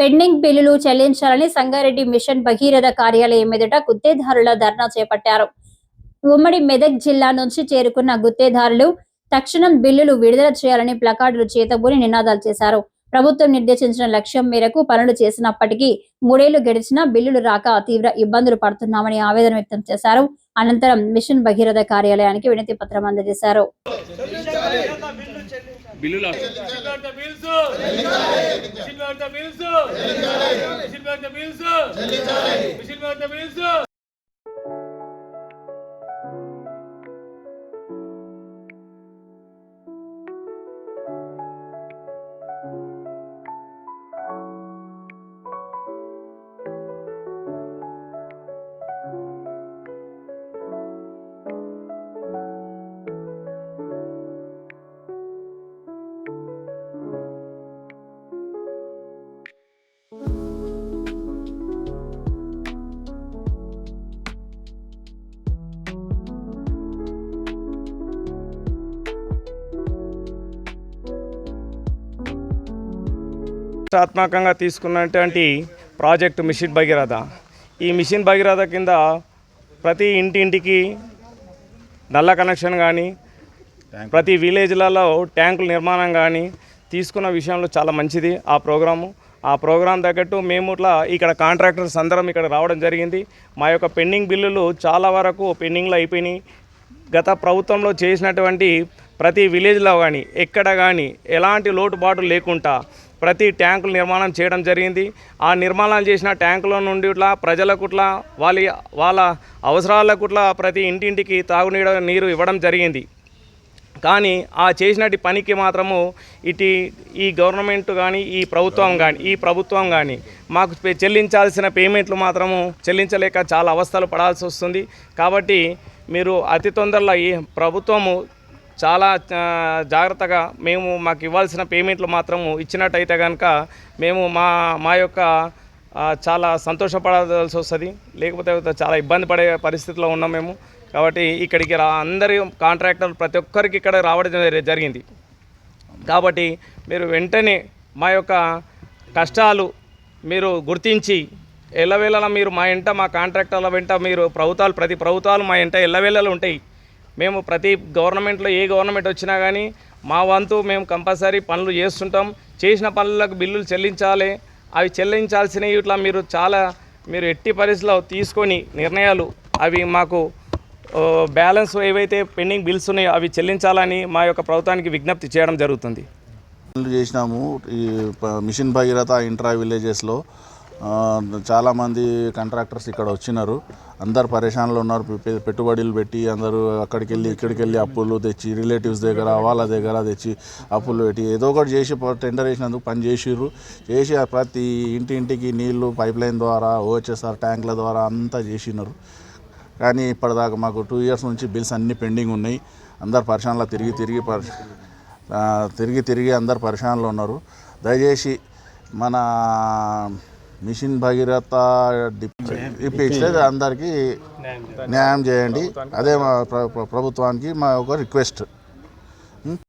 Pending బిల్లులు చెల్లించాలని Sangareddy machine Bhagiratha కార్యాలయం ఎదుట గుత్తేదారుల ధర్నా చేపట్టారు. ఉమ్మడి మెదక్ జిల్లా నుంచి చేరుకున్న గుత్తేదారులు తక్షణం బిల్లులు విడుదల చేయాలని ప్లకార్డులు చేతబూని నినాదాలు చేశారు. ప్రభుత్వం నిర్దేశించిన లక్ష్యం మేరకు పనులు చేసినప్పటికీ మూడేళ్ళు గడిచినా బిల్లులు రాక తీవ్ర ఇబ్బందులు పడుతున్నామని ఆవేదన వ్యక్తం చేశారు. అనంతరం మిషన్ భగీరథ కార్యాలయానికి వినతి పత్రం అందజేశారు. బిల్లులు Silver ప్రతిష్టాత్మకంగా తీసుకున్నటువంటి ప్రాజెక్టు మిషన్ భగీరథ. ఈ మిషన్ భగీరథ కింద ప్రతి ఇంటింటికి నల్ల కనెక్షన్ కానీ ప్రతి విలేజ్లలో ట్యాంకుల నిర్మాణం కానీ తీసుకున్న విషయంలో చాలా మంచిది ఆ ప్రోగ్రాము. ఆ ప్రోగ్రాం తగ్గట్టు మేము ఇట్లా ఇక్కడ కాంట్రాక్టర్స్ అందరం ఇక్కడ రావడం జరిగింది. మా యొక్క పెండింగ్ బిల్లులు చాలా వరకు పెండింగ్లో అయిపోయినాయి. గత ప్రభుత్వంలో చేసినటువంటి ప్రతి విలేజ్లో కానీ ఎక్కడ కానీ ఎలాంటి లోటుబాటు లేకుండా ప్రతి ట్యాంకులు నిర్మాణం చేయడం జరిగింది. ఆ నిర్మాణాలు చేసిన ట్యాంకుల నుండి ఇట్లా ప్రజలకు ఇట్లా వాళ్ళ వాళ్ళ అవసరాలకు ఇట్లా ప్రతి ఇంటింటికి తాగునీడ నీరు ఇవ్వడం జరిగింది. కానీ ఆ చేసినటి పనికి మాత్రము ఇటు ఈ గవర్నమెంట్ కానీ ఈ ప్రభుత్వం కానీ ఈ ప్రభుత్వం కానీ మాకు చెల్లించాల్సిన పేమెంట్లు మాత్రము చెల్లించలేక చాలా అవస్థలు పడాల్సి వస్తుంది. కాబట్టి మీరు అతి తొందరలో ఈ ప్రభుత్వము చాలా జాగ్రత్తగా మేము మాకు ఇవ్వాల్సిన పేమెంట్లు మాత్రము ఇచ్చినట్టయితే కనుక మేము మా మా యొక్క చాలా సంతోషపడాల్సి వస్తుంది. లేకపోతే చాలా ఇబ్బంది పడే పరిస్థితిలో ఉన్నాం మేము. కాబట్టి ఇక్కడికి రా అందరి కాంట్రాక్టర్ ప్రతి ఒక్కరికి ఇక్కడ రావడం జరిగింది. కాబట్టి మీరు వెంటనే మా యొక్క కష్టాలు మీరు గుర్తించి ఎల్లవేళలా మీరు మా ఇంట మా కాంట్రాక్టర్ల వెంట మీరు ప్రభుత్వాలు ప్రతి ప్రభుత్వాలు మా ఇంట ఎల్లవేళలు ఉంటాయి. మేము ప్రతి గవర్నమెంట్లో ఏ గవర్నమెంట్ వచ్చినా కానీ మా వంతు మేము కంపల్సరీ పనులు చేస్తుంటాం. చేసిన పనులకు బిల్లులు చెల్లించాలి. అవి చెల్లించాల్సినవి ఇట్లా మీరు చాలా మీరు ఎట్టి పరిస్థితిలో తీసుకొని నిర్ణయాలు అవి మాకు బ్యాలెన్స్ ఏవైతే పెండింగ్ బిల్స్ ఉన్నాయో అవి చెల్లించాలని మా యొక్క ప్రభుత్వానికి విజ్ఞప్తి చేయడం జరుగుతుంది. చేసినాము. ఈ మిషన్ భగీరథ ఇంట్రా విలేజెస్లో చాలామంది కాంట్రాక్టర్స్ ఇక్కడ వచ్చినారు. అందరు పరేషాన్లో ఉన్నారు. పెట్టుబడులు పెట్టి అందరూ అక్కడికి వెళ్ళి ఇక్కడికి వెళ్ళి అప్పులు తెచ్చి రిలేటివ్స్ దగ్గర వాళ్ళ దగ్గర తెచ్చి అప్పులు పెట్టి ఏదో ఒకటి చేసి ప- టెండర్ వేసినందుకు పని చేసిర్రు. చేసి ప్రతి ఇంటి ఇంటికి నీళ్ళు పైప్ లైన్ ద్వారా ఓహెచ్ఎస్ఆర్ ట్యాంకుల ద్వారా అంతా చేసినారు. కానీ ఇప్పటిదాకా మాకు టూ ఇయర్స్ నుంచి బిల్స్ అన్నీ పెండింగ్ ఉన్నాయి. అందరు పరిశానలో తిరిగి తిరిగి తిరిగి తిరిగి అందరు పరిశానలో ఉన్నారు. దయచేసి మన మిషన్ భగీరథ ఇప్పిస్తే అందరికీ న్యాయం చేయండి. అదే మా ప్ర- ప్ర- ప్రభుత్వానికి మా ఒక రిక్వెస్ట్.